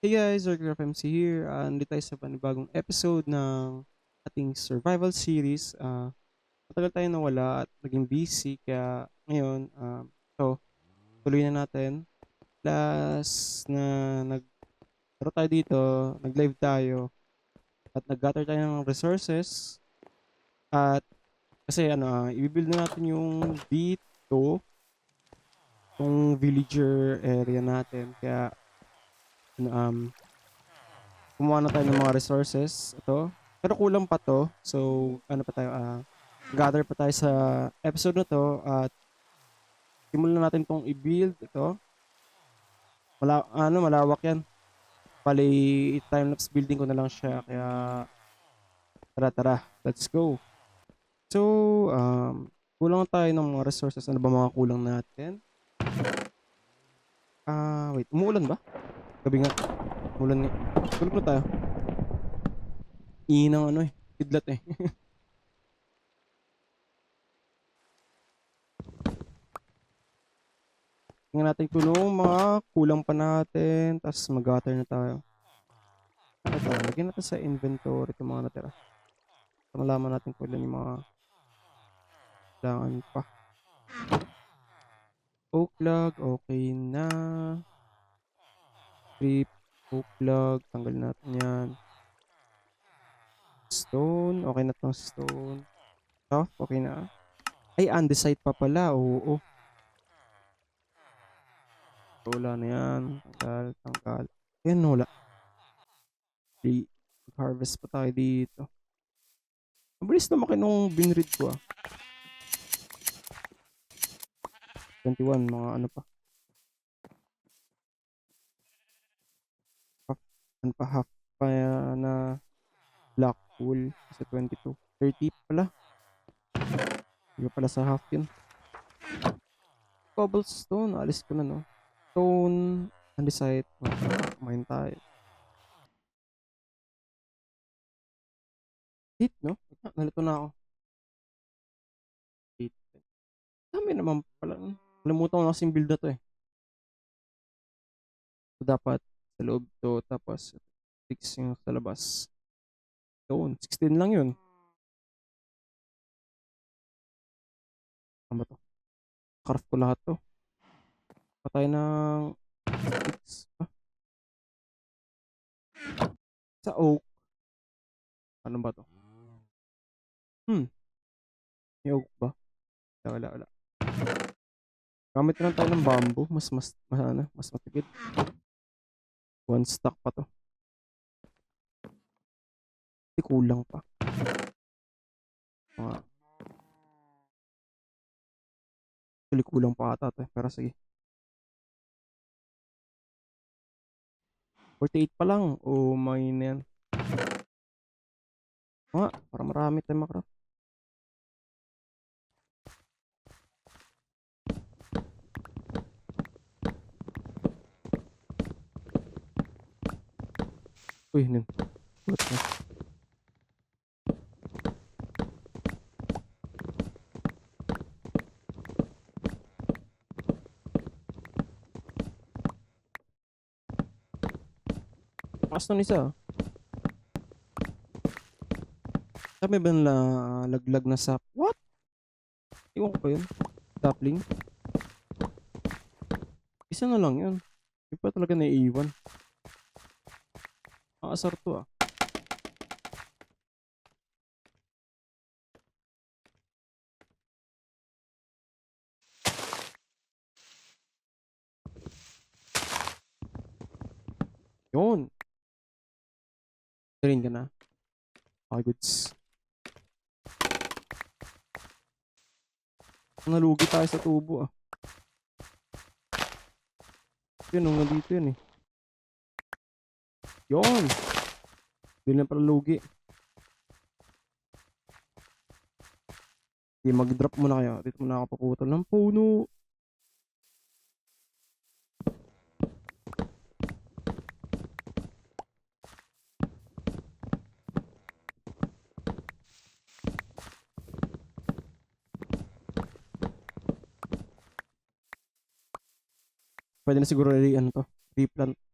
Hey guys, of MC here. Uh, andito tayo sa panibagong episode ng ating survival series. Uh, matagal tayo nawala at naging busy kaya ngayon, um, so, tuloy na natin. Last na nag tayo dito, nag-live tayo at nag-gather tayo ng resources at kasi ano, uh, i-build na natin yung dito yung villager area natin kaya um, kumuha na tayo ng mga resources. Ito. Pero kulang pa to. So, ano pa tayo, uh, gather pa tayo sa episode na to at simulan natin tong i-build. Ito. Mala ano, malawak yan. Pali, time-lapse building ko na lang siya. Kaya, tara, tara. Let's go. So, um, kulang tayo ng mga resources. Ano ba mga kulang natin? Ah, uh, wait. Umuulan ba? Gabi nga. Mulan nga. Tulog na tayo. Inang ano eh. Kidlat eh. Tingnan natin tulong mga kulang pa natin. Tapos mag-gutter na tayo. Ano ito? Lagyan natin sa inventory itong mga natira. Para malaman natin kung ilan yung mga kailangan pa. Oak log, okay na. Creep, oak log, tanggal natin yan. Stone, okay na tong stone. Soft, okay na. Ay, andesite pa pala, oo. Wala na yan. Tanggal, tanggal. Ayan, wala. Di, harvest pa tayo dito. Mabilis lumaki nung binread ko ah. 21, mga ano pa. Ano pa, half pa na black pool. Kasi 22. 30 pala. Hindi pala sa half yun. Cobblestone, alis ko na no. Stone, andesite. Mine tayo. Hit, no? Nalito na ako. Hit. Dami naman pala. Kalimutan ko na kasing build na to eh. So, dapat sa loob to. Tapos, 6 yung sa labas. Yun, 16 lang yun. Ano ba to? Craft ko lahat to. Patay ng 6. Ah. Sa oak. Ano ba to? Hmm. May oak ba? Wala, wala, wala. Gamit na tayo ng bamboo. Mas, mas, mas, ano, mas matipid. One stack pa to. Hindi kulang pa. Mga. Actually, kulang pa ata to. eh. Pero sige. 48 pa lang. O, may na yan. Mga, para marami tayo makraft. Uy, nun. What na? Takas nun isa. Sabi ba nila laglag na sap? What? Iwan ko yun. Sapling. Isa na lang yun. Hindi pa talaga naiiwan. Makasar to ah. Yun. Galing ka na. Okay, goods. Nalugi tayo sa tubo ah. Yun, nung nandito yun eh. Yun! Hindi na pala lugi. Sige, mag-drop muna kayo. Dito muna ako paputol ng puno. Pwede na siguro i ano to, replant.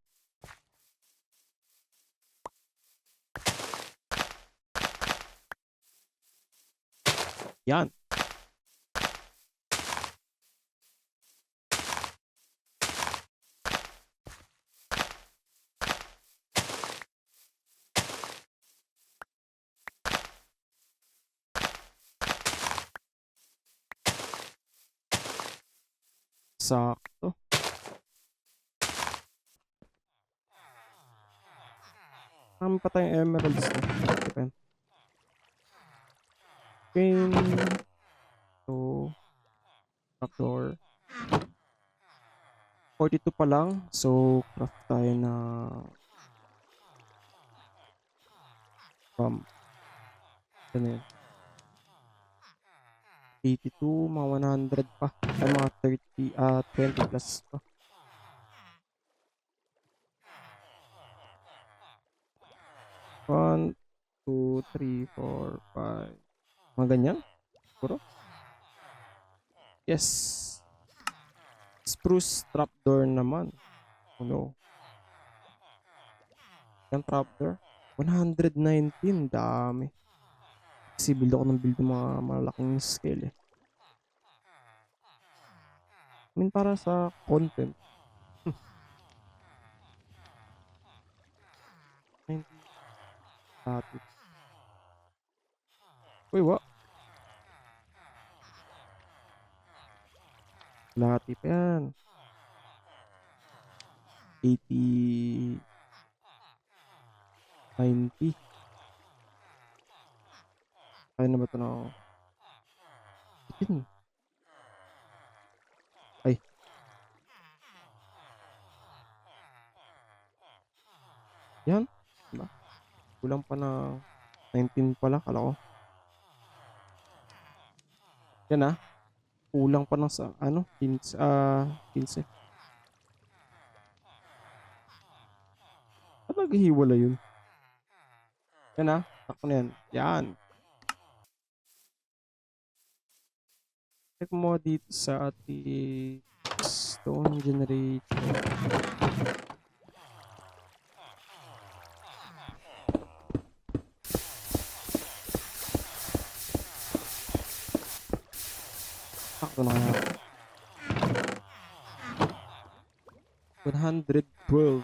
Yan. Sakto. Marami pa tayong emeralds na. Depende. Game. So, trapdoor. 42 pa lang. So, craft tayo na um, ano yun? 82, mga 100 pa. Ay, mga 30, ah, 20 plus pa. One, two, three, four, five. Mga ganyan? Puro? Yes. Spruce trapdoor naman. Oh no. Yung trapdoor. 119. Dami. Kasi build ako ng build ng mga malaking scale eh. I mean, para sa content. 90. Dati. Uy, wa. Pa yan. 80. 90. Kaya na ba ito na ako? Ay. Yan. Diba? Kulang pa na 19 pala, kala ko. Yan ah. Kulang pa ng sa, ano, 15, ah, 15. Ano naghihiwala yun? Yan ah. Takpo na yan. Yan. Check mo dito sa ating stone generator. Na kaya. 112.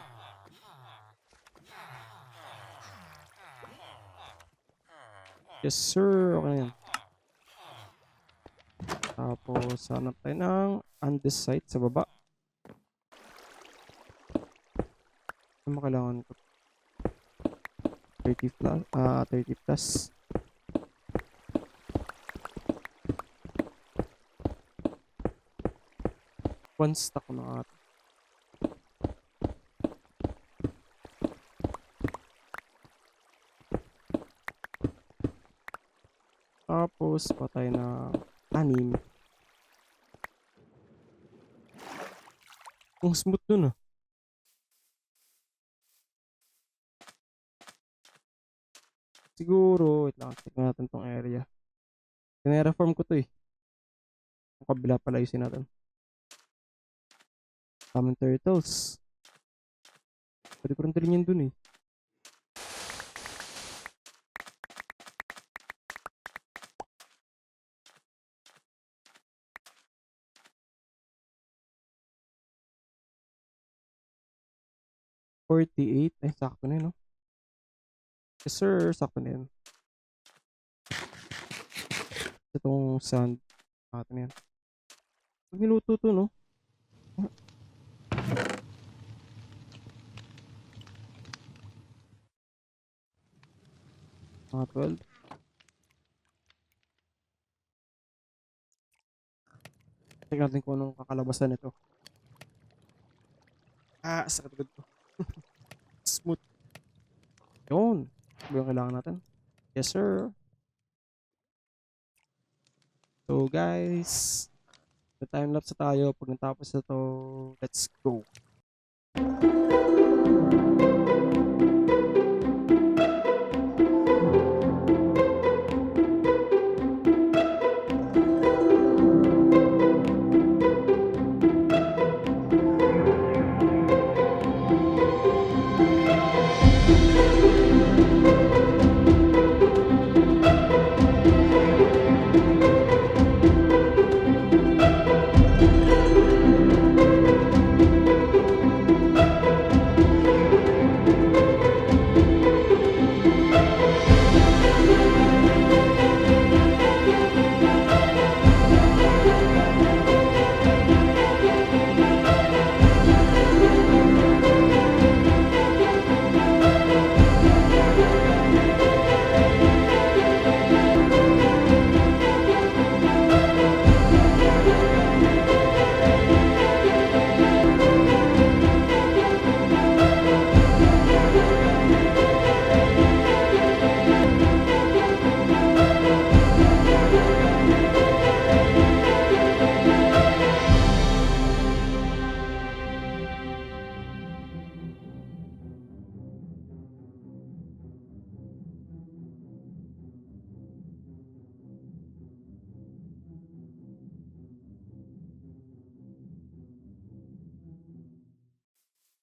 Yes sir. Okay na yan. Tapos, hanap tayo ng andesite sa baba. Ano kailangan ko? 30 plus, ah, 30 plus. One stack na ata. Tapos, patay na anim. Ang smooth nun ah. Siguro, wait lang, check natin tong area. Tineraform ko to eh. Ang kabila pala ayusin natin. Common turtles. Pwede ko rin yun dun eh. Forty-eight. Ay, sakto na yun, no? Yes, sir. Sakto na yun. Itong sand. Sakto na yan. Pag niluto to, no? Mga 12. Check natin kung anong kakalabasan nito. Ah, sakit agad ko. Smooth. Yun. Ano yung kailangan natin? Yes, sir. So, guys. May time-lapse tayo. Pag natapos na to, let's go.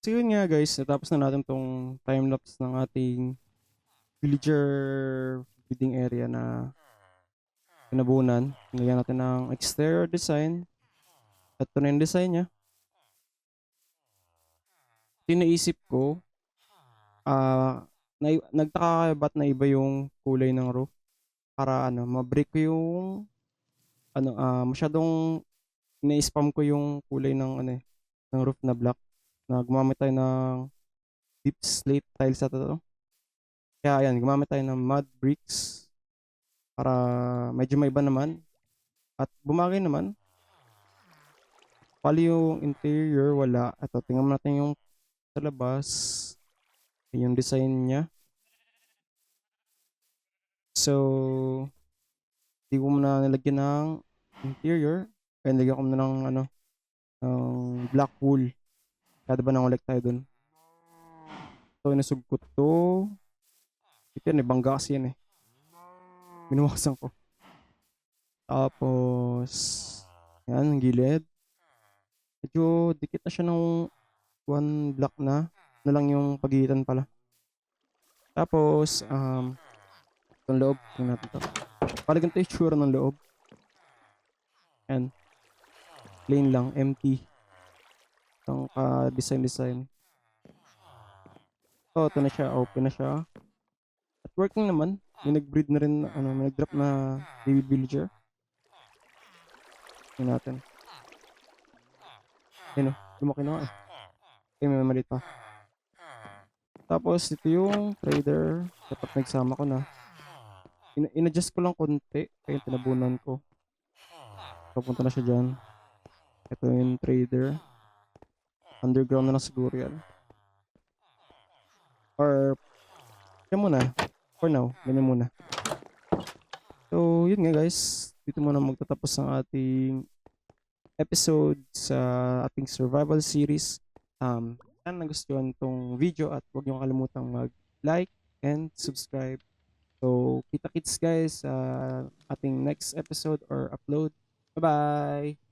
So yun nga guys, natapos na natin tong time-lapse ng ating villager feeding area na pinabunan. Nilagyan natin ng exterior design. Ito na yung design niya. Tinaisip ko, ah, na, nagtaka ka ba't na iba yung kulay ng roof? Para ano, ma-break yung, ano, ah, masyadong na-spam ko yung kulay ng, ano eh, ng roof na black. Na gumamit tayo ng deep slate tiles sa to. Kaya ayan, gumamit tayo ng mud bricks para medyo may iba naman. At bumagay naman. Pali yung interior, wala. Ito, tingnan natin yung sa labas. Yun Yung design niya. So, di ko muna nilagyan ng interior. Kaya nilagyan ko muna ng ano, ng black wool. Kaya diba nang-ulik tayo dun. So, inasugkot to. Ito yan eh, bangga kasi yan eh. Binuwasan ko. Tapos, yan, ang gilid. Medyo dikit na siya ng one block na. Na lang yung pagitan pala. Tapos, um, itong loob. Tingnan natin to. Pala ganito yung ng loob. Yan. Plain lang, empty. Itong ka-design-design. So, ito na siya. Open na siya. At working naman. May nag-breed na rin, ano, may nag-drop na baby villager. Tingnan natin. Ayun o, lumaki na eh. Okay, may maliit pa. Tapos, ito yung trader. Dapat nagsama ko na. In- in-adjust ko lang konti. Kaya tinabunan ko. Papunta na siya dyan. Ito yung trader. Underground na lang siguro yan. Or, yan muna. For now, ganyan muna. So, yun nga guys. Dito muna magtatapos ang ating episode sa ating survival series. Um, sana nagustuhan tong video at huwag niyo kalimutang mag-like and subscribe. So, kita-kits guys sa ating next episode or upload. Bye-bye!